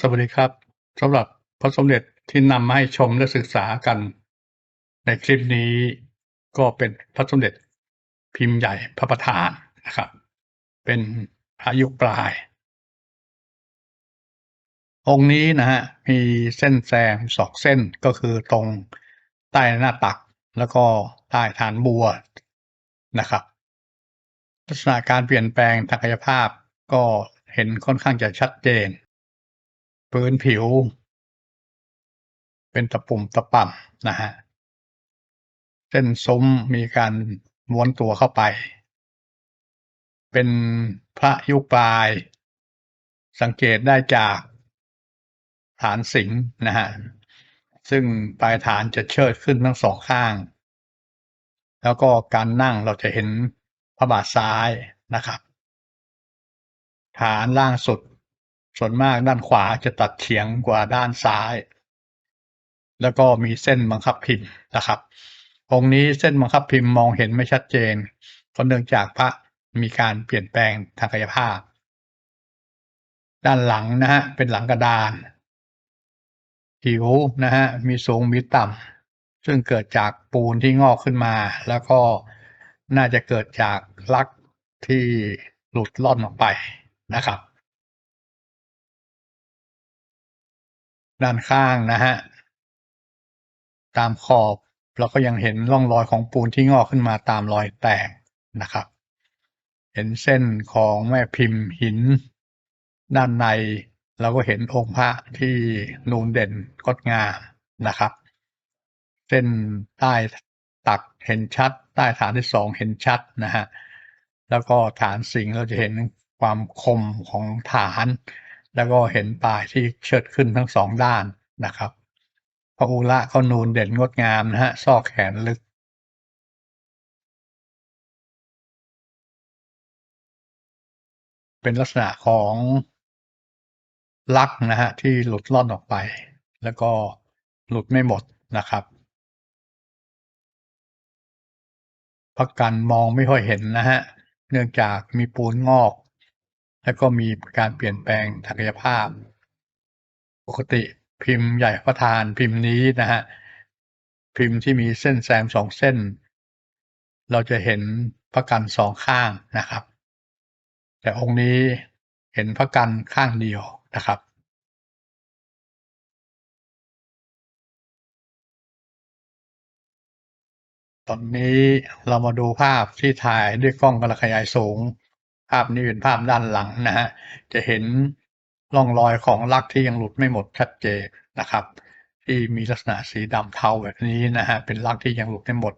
สวัสดีครับสำหรับพระสมเด็จที่นำมาให้ชมและศึกษากัน ในคลิปนี้ก็เป็นพระสมเด็จพิมพ์ใหญ่พระประธานนะครับ เป็นพระยุปลาย องค์นี้นะฮะมีเส้นแซมสองเส้นก็คือตรงใต้หน้าตักแล้วก็ใต้ฐานบัวนะครับลักษณะการเปลี่ยนแปลงทางกายภาพก็เห็นค่อนข้างจะชัดเจน พื้นผิว เป็นตะปุ่มตะป่ำนะฮะ เส้นซุ้มมีการม้วนตัวเข้าไป เป็นพระยุคปลาย สังเกตได้จากฐานสิงห์นะฮะ ซึ่งปลายฐานจะเชิดขึ้นทั้งสองข้าง แล้วก็การนั่งเราจะเห็นพระบาทซ้ายนะครับ ฐานล่างสุด ส่วนมากด้านขวาจะตัดเฉียงกว่าด้านซ้าย แล้วก็มีเส้นบังคับพิมพ์นะครับ องค์นี้เส้นบังคับพิมพ์มองเห็นไม่ชัดเจนเพราะเนื่องจากพระมีการเปลี่ยนแปลงทางกายภาพ ด้านหลังนะฮะเป็นหลังกระดานผิวนะฮะมีสูงมีต่ำซึ่งเกิดจากปูนที่งอกขึ้นมา แล้วก็น่าจะเกิดจากลักที่หลุดล่อนออกไปนะครับ ด้านข้างนะฮะตามขอบเราก็ยังเห็นร่องรอยของปูนที่งอกขึ้นมาตามรอยแตกนะครับ เห็นเส้นของแม่พิมพ์หิน ด้านในเราก็เห็นองค์พระที่นูนเด่นงดงามนะครับ เส้นใต้ตักเห็นชัด ใต้ฐานที่สองเห็นชัดนะฮะแล้วก็ฐานสิงเราจะเห็นความคมของฐาน แล้วก็เห็นปลายที่เชิดขึ้นทั้งสองด้านนะครับพระอุระเขานูนเด่นงดงามนะฮะ ซอกแขนลึก เป็นลักษณะของลักนะฮะ ที่หลุดล่อนออกไป แล้วก็หลุดไม่หมดนะครับพักกันมองไม่ค่อยเห็นนะฮะ เนื่องจากมีปูนงอก แล้วก็มีการเปลี่ยนแปลงทางกายภาพ ปกติพิมพ์ใหญ่ประธานพิมพ์นี้นะฮะพิมพ์ที่มีเส้นแซมสองเส้น เราจะเห็นพระกันสองข้างนะครับ แต่องค์นี้เห็นพระกันข้างเดียวนะครับตอนนี้เรามาดูภาพที่ถ่ายด้วยกล้องกระขยายสูง ภาพนี้เป็นภาพด้านหลังนะฮะ จะเห็นร่องรอยของลักที่ยังหลุดไม่หมดชัดเจนนะครับ ที่มีลักษณะสีดำเทาแบบนี้นะฮะ เป็นลักที่ยังหลุดไม่หมด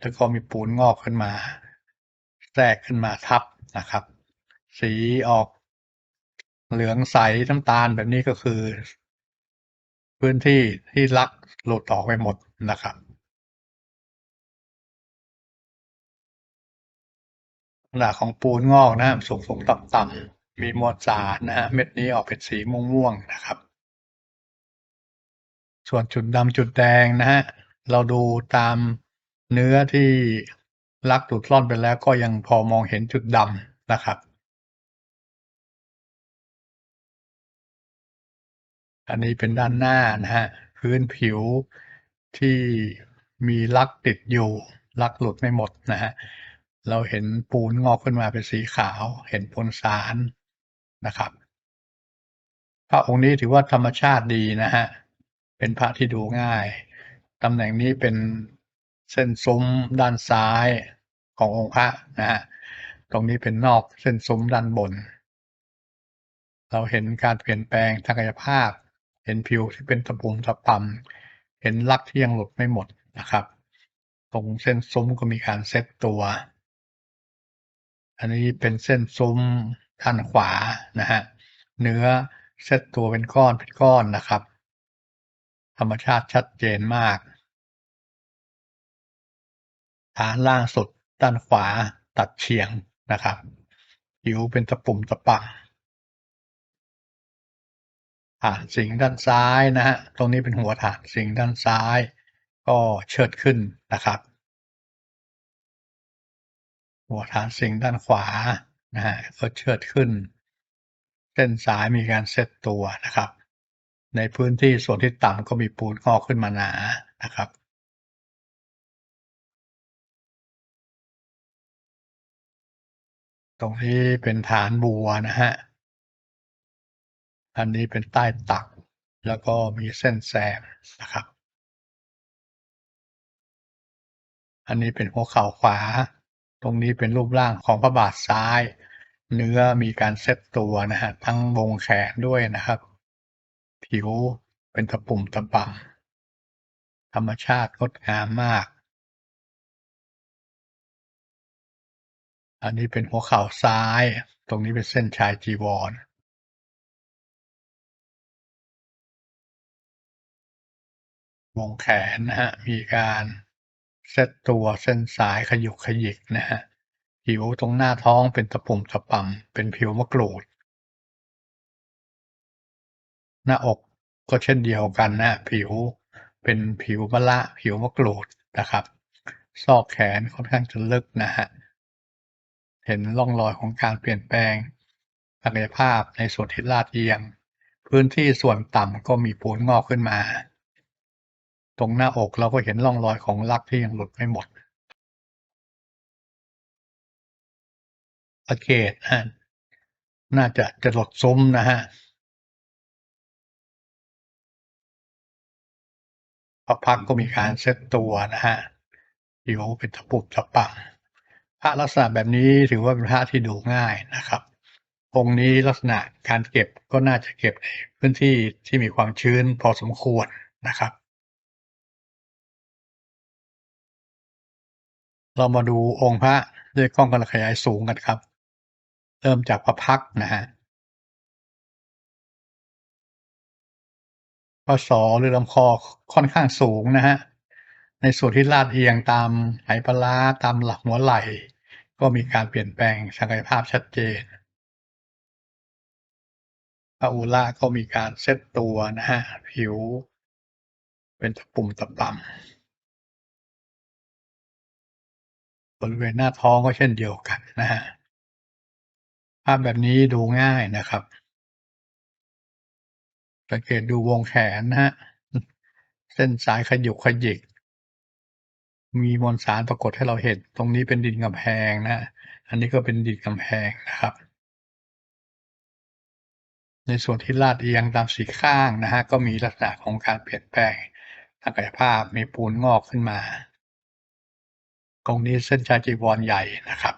แล้วก็มีปูนงอกขึ้นมาแทรกขึ้นมาทับนะครับ สีออกเหลืองใสน้ำตาลแบบนี้ก็คือ พื้นที่ที่ลักหลุดออกไปหมดนะครับ ลักษณะของปูนงอกนะสูงสูงต่ำต่ำมีมวลสารนะฮะเม็ดนี้ออกเป็นสีม่วงๆนะครับ ส่วนจุดดำจุดแดงนะฮะเราดูตามเนื้อที่ลักหลุดล่อนไปแล้วก็ยังพอมองเห็นจุดดำนะครับ อันนี้เป็นด้านหน้านะฮะพื้นผิวที่มีลักติดอยู่ลักหลุดไม่หมดนะฮะ เราเห็นปูนงอกขึ้นมาเป็นสีขาว เห็นปนสารนะครับ พระองค์นี้ถือว่าธรรมชาติดีนะฮะ เป็นพระที่ดูง่าย ตำแหน่งนี้เป็นเส้นซุ้มด้านซ้ายขององค์พระนะฮะ ตรงนี้เป็นนอกเส้นซุ้มด้านบน เราเห็นการเปลี่ยนแปลงทางกายภาพ เห็นผิวที่เป็นตะปุ่มตะปำเห็นลักที่ยังหลุดไม่หมดนะครับ ตรงเส้นซุ้มก็มีการเซตตัว อันนี้เป็นเส้นซุ้มด้านขวานะฮะเนื้อเซตตัวเป็นก้อนเป็นก้อนนะครับ ธรรมชาติชัดเจนมาก ฐานล่างสุดด้านขวาตัดเฉียงนะครับผิวเป็นตะปุ่มตะปังฐานสิงด้านซ้ายนะฮะตรงนี้เป็นหัวฐานสิงด้านซ้าย ก็เชิดขึ้นนะครับ หัวฐานสิงด้านขวานะฮะก็เชิดขึ้น เส้นสายมีการเซตตัวนะครับ ในพื้นที่ส่วนที่ต่ำก็มีปูนงอกขึ้นมาหนานะครับตรงนี้เป็นฐานบัวนะฮะ อันนี้เป็นใต้ตัก แล้วก็มีเส้นแซมนะครับ อันนี้เป็นหัวเข่าขวา ตรงนี้เป็นรูปร่างของพระบาทซ้าย เนื้อมีการเซตตัวนะฮะทั้งวงแขนด้วยนะครับ ผิวเป็นตะปุ่มตะป่ำธรรมชาติงดงามมาก อันนี้เป็นหัวเข่าซ้าย ตรงนี้เป็นเส้นชายจีวรวงแขนนะฮะมีการ เซตตัวเส้นสายขยุกขยิกนะฮะผิวตรงหน้าท้องเป็นตะปุ่มตะป่ำเป็นผิวมะกรูด หน้าอกก็เช่นเดียวกันนะผิวเป็นผิวมะระผิวมะกรูดนะครับซอกแขนค่อนข้างจะลึกนะฮะเห็นร่องรอยของการเปลี่ยนแปลงศักยภาพในส่วนที่ลาดเอียง พื้นที่ส่วนต่ำก็มีปูนงอกขึ้นมา ตรงหน้าอกเราก็เห็นร่องรอยของรักที่ยังหลุดไม่หมดสังเกตนะน่าจะจะหลดซุ้มนะฮะพระพักก็มีการเซตตัวนะฮะผิวเป็นตะปุ่มตะป่ำพระลักษณะแบบนี้ถือว่าเป็นพระที่ดูง่ายนะครับ องค์นี้ลักษณะการเก็บก็น่าจะเก็บในพื้นที่ที่มีความชื้นพอสมควรนะครับ เรามาดูองค์พระด้วยกล้องกระขยายสูงกันครับ เริ่มจากพระพักนะฮะพระศหรือลำคอค่อนข้างสูงนะฮะ ในส่วนที่ลาดเอียงตามไหปลาตามหลักหัวไหล่ ก็มีการเปลี่ยนแปลงศักยภาพชัดเจน พระอุระก็มีการเซตตัวนะฮะ ผิว เป็นตะปุ่มตะป่ำ บริเวณหน้าท้องก็เช่นเดียวกันนะฮะภาพแบบนี้ดูง่ายนะครับ สังเกตดูวงแขนนะฮะเส้นสายขยุกขยิก มีมวลสารปรากฏให้เราเห็น ตรงนี้เป็นดินกำแพงนะ อันนี้ก็เป็นดินกำแพงนะครับ ในส่วนที่ลาดเอียงตามสีข้างนะฮะก็มีลักษณะของการเปลี่ยนแปลงทางกายภาพมีปูนงอกขึ้นมา ตรงนี้เส้นชายจีวรใหญ่นะครับ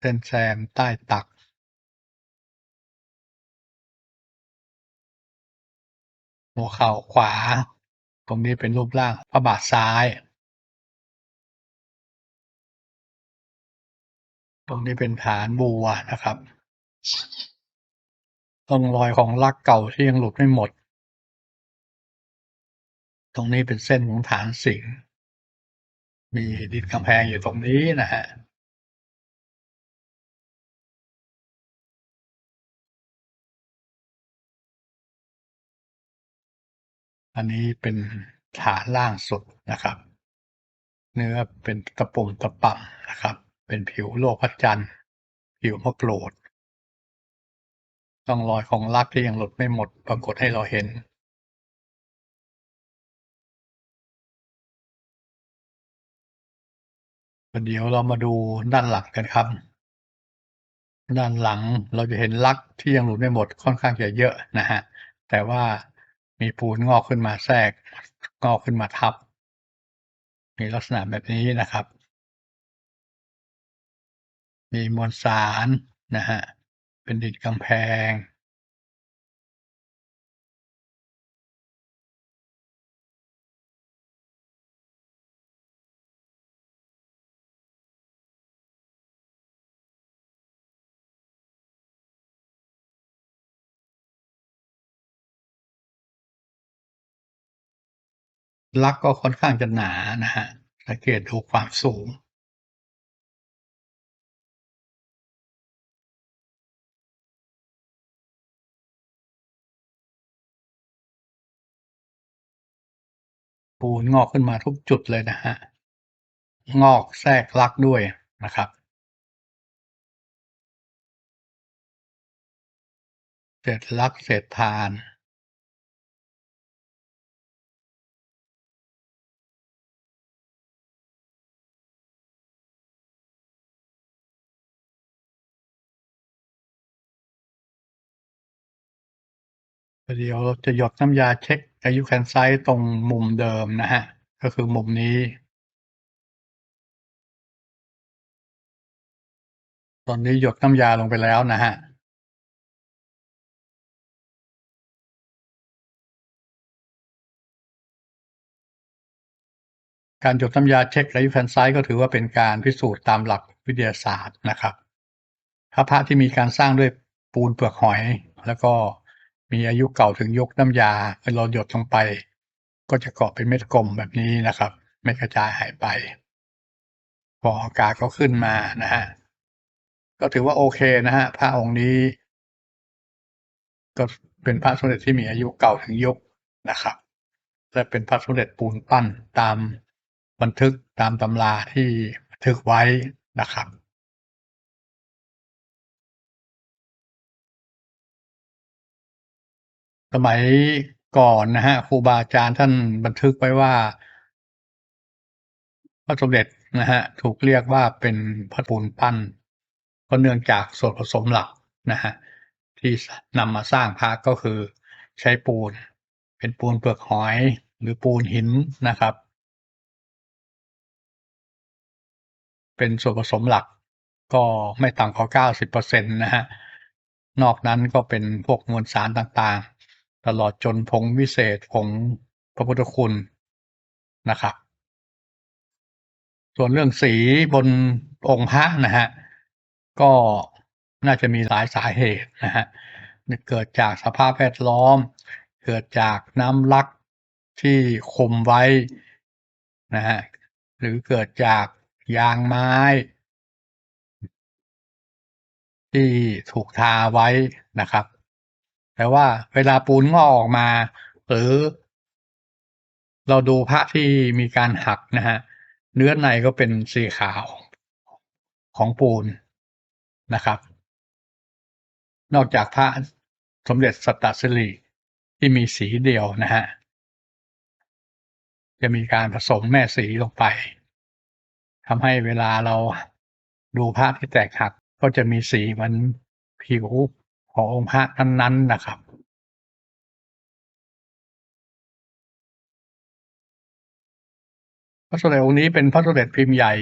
เส้นแซมใต้ตัก หัวเข่าขวา ตรงนี้เป็นรูปร่างพระบาทซ้าย ตรงนี้เป็นฐานบัวนะครับร่องรอยของรักเก่าที่ยังหลุดไม่หมด ตรงนี้เป็นเส้นของฐานสิงมีดินกำแพงอยู่ตรงนี้นะฮะอันนี้เป็นฐานล่างสุดนะครับ เนื้อเป็นตะปุ่มตะป่ำนะครับ เป็นผิวโลกพระจันทร์ผิวมะกรูดร่องรอยของรักที่ยังหลุดไม่หมดปรากฏให้เราเห็น เดี๋ยวเรามาดูด้านหลังกันครับ ด้านหลังเราจะเห็นรักที่ยังหลุดไม่หมดค่อนข้างจะเยอะนะฮะ แต่ว่ามีปูนงอกขึ้นมาแทรก งอกขึ้นมาทับ มีลักษณะแบบนี้นะครับ มีมวลสารนะฮะ เป็นดินกำแพง รักก็ค่อนข้างจะหนานะฮะสังเกตดูความสูงปูนงอกขึ้นมาทุกจุดเลยนะฮะ งอกแทรกรักด้วยนะครับเศษลักเศษทาน เดี๋ยวจะหยดน้ำยาเช็คอายุแคนไซต์ตรงมุมเดิมนะฮะ ก็คือมุมนี้ ตอนนี้หยดน้ำยาลงไปแล้วนะฮะการหยดน้ำยาเช็คอายุแคนไซต์ก็ถือว่าเป็นการพิสูจน์ตามหลักวิทยาศาสตร์นะครับ ถ้าพระที่มีการสร้างด้วยปูนเปลือกหอย แล้วก็ มีอายุเก่าถึงยกน้ำยาเราหยดลงไป ก็จะเกาะเป็นเม็ดกลมแบบนี้นะครับ ไม่กระจายหายไป พออากาศก็ขึ้นมานะฮะก็ถือว่าโอเคนะฮะพระองค์นี้ ก็เป็นพระสมเด็จที่มีอายุเก่าถึงยุคนะครับ และเป็นพระสมเด็จปูนปั้นตามบันทึกตามตำราที่บันทึกไว้นะครับ สมัยก่อนนะฮะ ครูบาอาจารย์ท่านบันทึกไว้ว่า พระสมเด็จนะฮะ ถูกเรียกว่าเป็นพระปูนปั้นก็เนื่องจากส่วนผสมหลักนะฮะที่นำมาสร้างพระก็คือใช้ปูน เป็นปูนเปลือกหอยหรือปูนหินนะครับ เป็นส่วนผสมหลักก็ไม่ต่ำกว่าเก้าสิบเปอร์เซ็นตนะฮะนอกนั้นก็เป็นพวกมวลสารต่างๆ ตลอดจนผงวิเศษผงพระพุทธคุณนะครับ ส่วนเรื่องสีบนองค์พระนะฮะก็น่าจะมีหลายสาเหตุนะฮะเกิดจากสภาพแวดล้อม เกิดจากน้ำลักที่คมไว้นะฮะหรือเกิดจากยางไม้ ที่ถูกทาไว้นะครับ แต่ว่าเวลาปูนงอกออกมา หรือ เราดูพระที่มีการหักนะฮะเนื้อในก็เป็นสีขาวของปูนนะครับ นอกจากพระสมเด็จสัตตสิริที่มีสีเดียวนะฮะจะมีการผสมแม่สีลงไปทำให้เวลาเราดูพระที่แตกหักก็จะมีสีมันผิว ขององค์พระนั้นๆนะครับพระสมเด็จองค์นี้เป็นพระสมเด็จพิมพ์ใหญ่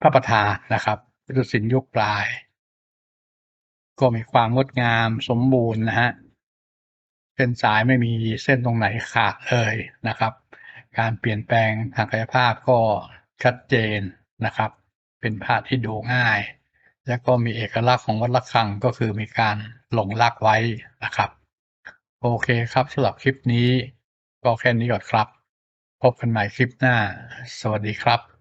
พระประธานนะครับพุทธศิลป์ยุคปลาย ก็มีความงดงามสมบูรณ์นะฮะเส้นสายไม่มีเส้นตรงไหนขาดเลยนะครับ การเปลี่ยนแปลงทางกายภาพก็ชัดเจนนะครับ เป็นภาพที่ดูง่าย และก็มีเอกลักษณ์ของวัดระฆังก็คือมีการ หลงรักไว้นะครับ โอเคครับสำหรับคลิปนี้ก็แค่นี้ก่อนครับ พบกันใหม่คลิปหน้า สวัสดีครับ